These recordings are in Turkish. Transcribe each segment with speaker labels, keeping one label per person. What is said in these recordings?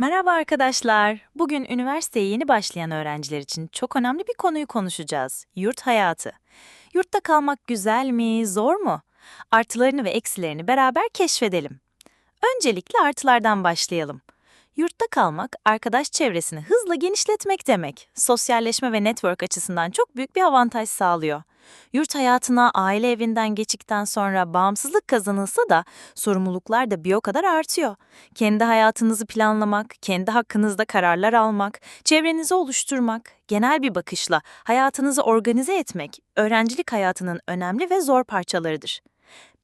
Speaker 1: Merhaba arkadaşlar. Bugün üniversiteye yeni başlayan öğrenciler için çok önemli bir konuyu konuşacağız. Yurt hayatı. Yurtta kalmak güzel mi, zor mu? Artılarını ve eksilerini beraber keşfedelim. Öncelikle artılardan başlayalım. Yurtta kalmak, arkadaş çevresini hızla genişletmek demek. Sosyalleşme ve network açısından çok büyük bir avantaj sağlıyor. Yurt hayatına aile evinden geçtikten sonra bağımsızlık kazanılsa da sorumluluklar da bir o kadar artıyor. Kendi hayatınızı planlamak, kendi hakkınızda kararlar almak, çevrenizi oluşturmak, genel bir bakışla hayatınızı organize etmek, öğrencilik hayatının önemli ve zor parçalarıdır.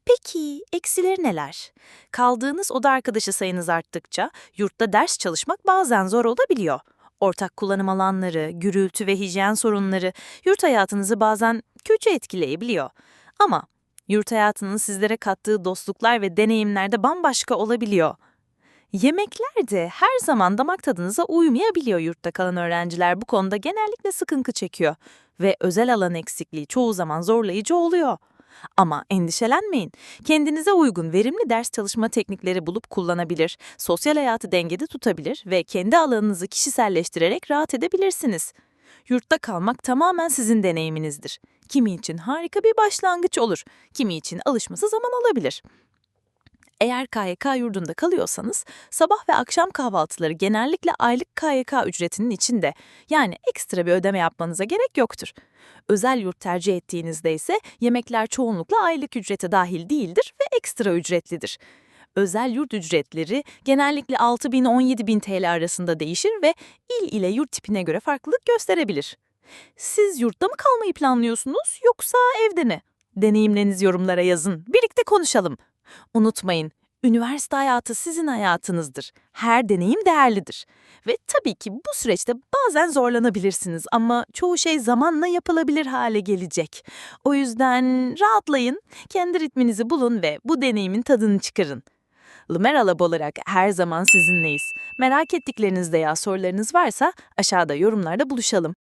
Speaker 1: Peki eksileri neler? Kaldığınız oda arkadaşı sayınız arttıkça yurtta ders çalışmak bazen zor olabiliyor. Ortak kullanım alanları, gürültü ve hijyen sorunları yurt hayatınızı bazen kötü etkileyebiliyor. Ama yurt hayatının sizlere kattığı dostluklar ve deneyimler de bambaşka olabiliyor. Yemekler de her zaman damak tadınıza uymayabiliyor yurtta kalan öğrenciler bu konuda genellikle sıkıntı çekiyor ve özel alan eksikliği çoğu zaman zorlayıcı oluyor. Ama endişelenmeyin. Kendinize uygun verimli ders çalışma teknikleri bulup kullanabilir, sosyal hayatı dengede tutabilir ve kendi alanınızı kişiselleştirerek rahat edebilirsiniz. Yurtta kalmak tamamen sizin deneyiminizdir. Kimi için harika bir başlangıç olur, kimi için alışması zaman alabilir. Eğer KYK yurdunda kalıyorsanız sabah ve akşam kahvaltıları genellikle aylık KYK ücretinin içinde yani ekstra bir ödeme yapmanıza gerek yoktur. Özel yurt tercih ettiğinizde ise yemekler çoğunlukla aylık ücrete dahil değildir ve ekstra ücretlidir. Özel yurt ücretleri genellikle 6 bin 17 bin TL arasında değişir ve il ile yurt tipine göre farklılık gösterebilir. Siz yurtta mı kalmayı planlıyorsunuz yoksa evde mi? Deneyimlerinizi yorumlara yazın. Birlikte konuşalım. Unutmayın, üniversite hayatı sizin hayatınızdır. Her deneyim değerlidir. Ve tabii ki bu süreçte bazen zorlanabilirsiniz ama çoğu şey zamanla yapılabilir hale gelecek. O yüzden rahatlayın, kendi ritminizi bulun ve bu deneyimin tadını çıkarın. Lumera Lab olarak her zaman sizinleyiz. Merak ettikleriniz veya sorularınız varsa aşağıda yorumlarda buluşalım.